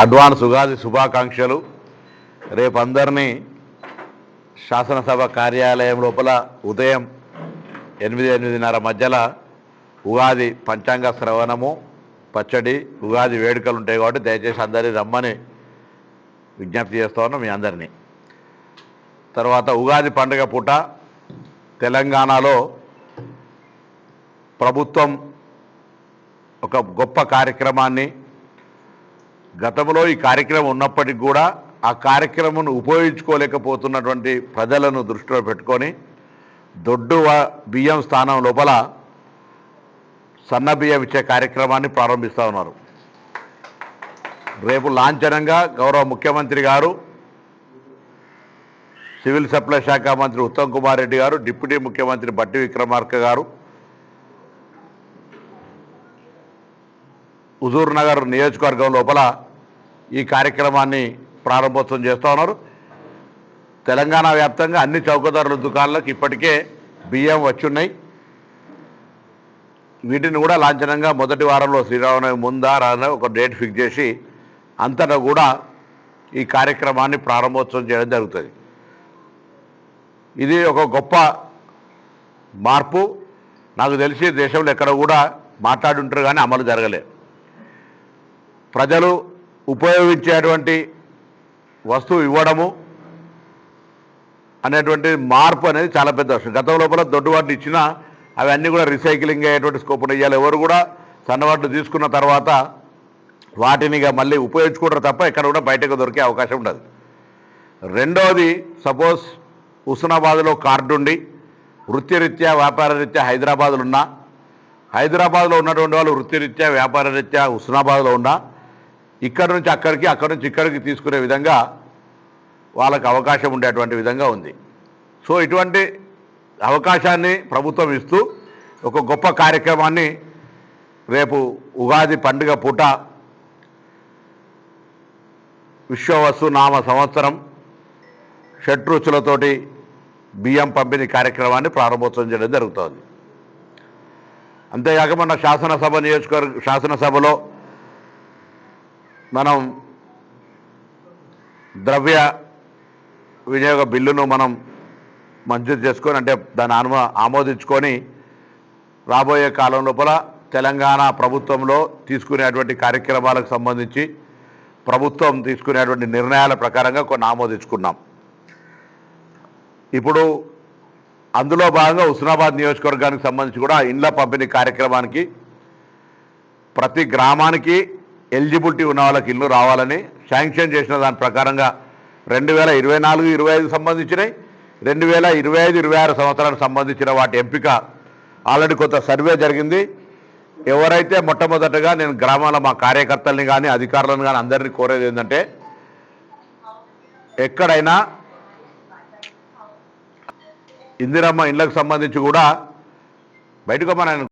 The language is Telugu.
అడ్వాన్స్ ఉగాది శుభాకాంక్షలు. రేపు అందరినీ శాసనసభ కార్యాలయం లోపల ఉదయం ఎనిమిది ఎనిమిదిన్నర మధ్యలో ఉగాది పంచాంగ శ్రవణము పచ్చడి ఉగాది వేడుకలు ఉంటాయి కాబట్టి దయచేసి అందరినీ రమ్మని విజ్ఞప్తి చేస్తా ఉన్నాం మీ అందరినీ. తర్వాత ఉగాది పండుగ పూట తెలంగాణలో ప్రభుత్వం ఒక గొప్ప కార్యక్రమాన్ని గతంలో ఈ కార్యక్రమం ఉన్నప్పటికీ కూడా ఆ కార్యక్రమం ఉపయోగించుకోలేకపోతున్నటువంటి ప్రజలను దృష్టిలో పెట్టుకొని దొడ్డు బియ్యం స్థానం లోపల సన్న బియ్యం ఇచ్చే కార్యక్రమాన్ని ప్రారంభిస్తూ ఉన్నారు. రేపు లాంఛనంగా గౌరవ ముఖ్యమంత్రి గారు సివిల్ సప్లై శాఖ మంత్రి ఉత్తమ్ కుమార్ రెడ్డి గారు డిప్యూటీ ముఖ్యమంత్రి బట్టి విక్రమార్క గారు హుజూర్ నగర్ నియోజకవర్గం లోపల ఈ కార్యక్రమాన్ని ప్రారంభోత్సవం చేస్తూ ఉన్నారు. తెలంగాణ వ్యాప్తంగా అన్ని చౌకదారుల దుకాణాలకు ఇప్పటికే బియ్యం వచ్చున్నాయి. వీటిని కూడా లాంఛనంగా మొదటి వారంలో శ్రీరామనవమి ముందా రానా ఒక డేట్ ఫిక్స్ చేసి అంతటా కూడా ఈ కార్యక్రమాన్ని ప్రారంభోత్సవం చేయడం జరుగుతుంది. ఇది ఒక గొప్ప మార్పు. నాకు తెలిసి దేశంలో ఎక్కడ కూడా మాట్లాడుంటారు కానీ అమలు జరగలేదు. ప్రజలు ఉపయోగించేటువంటి వస్తువు ఇవ్వడము అనేటువంటి మార్పు అనేది చాలా పెద్ద విషయం. గతం లోపల దొడ్డువాటిని ఇచ్చినా అవన్నీ కూడా రీసైక్లింగ్ అయ్యేటువంటి స్కోప్ ఉన్నాయి ఇవాళ ఎవరు కూడా సన్నవాట్లు తీసుకున్న తర్వాత వాటిని మళ్ళీ ఉపయోగించుకుంటారు తప్ప ఎక్కడ కూడా బయటకు దొరికే అవకాశం ఉండదు. రెండవది సపోజ్ హుస్నాబాద్లో కార్డు ఉండి వృత్తిరీత్యా వ్యాపారరీత్యా హైదరాబాద్లో ఉన్నా హైదరాబాద్లో ఉన్నటువంటి వాళ్ళు వృత్తిరీత్యా వ్యాపార రీత్యా హుస్నాబాద్లో ఉన్నా ఇక్కడి నుంచి అక్కడికి అక్కడి నుంచి ఇక్కడికి తీసుకునే విధంగా వాళ్ళకు అవకాశం ఉండేటువంటి విధంగా ఉంది. సో ఇటువంటి అవకాశాన్ని ప్రభుత్వం ఇస్తూ ఒక గొప్ప కార్యక్రమాన్ని రేపు ఉగాది పండుగ పూట విశ్వవస్తు నామ సంవత్సరం షట్రుచులతోటి బియ్యం పంపిణీ కార్యక్రమాన్ని ప్రారంభోత్సవం చేయడం జరుగుతోంది. అంతేకాక మన శాసనసభ నియోజకవర్గ శాసనసభలో మనం ద్రవ్య వినియోగ బిల్లును మనం మంజూరు చేసుకొని అంటే దాన్ని ఆనుమ ఆమోదించుకొని రాబోయే కాలం లోపల తెలంగాణ ప్రభుత్వంలో తీసుకునేటువంటి కార్యక్రమాలకు సంబంధించి ప్రభుత్వం తీసుకునేటువంటి నిర్ణయాల ప్రకారంగా కొన్ని ఆమోదించుకున్నాం. ఇప్పుడు అందులో భాగంగా హుస్నాబాద్ నియోజకవర్గానికి సంబంధించి కూడా ఇండ్ల పంపిణీ కార్యక్రమానికి ప్రతి గ్రామానికి ఎలిజిబిలిటీ ఉన్న వాళ్ళకి ఇల్లు రావాలని శాంక్షన్ చేసిన దాని ప్రకారంగా రెండు వేల ఇరవై నాలుగు ఇరవై ఐదు సంబంధించినవి రెండు వేల ఇరవై ఐదు ఇరవై ఆరు సంవత్సరానికి సంబంధించిన వాటి ఎంపిక. ఆల్రెడీ కొంత సర్వే జరిగింది. ఎవరైతే మొట్టమొదటగా నేను గ్రామాల మా కార్యకర్తల్ని కానీ అధికారులను కానీ అందరినీ కోరేది ఏంటంటే ఎక్కడైనా ఇందిరమ్మ ఇళ్ళకు సంబంధించి కూడా బయటకు మన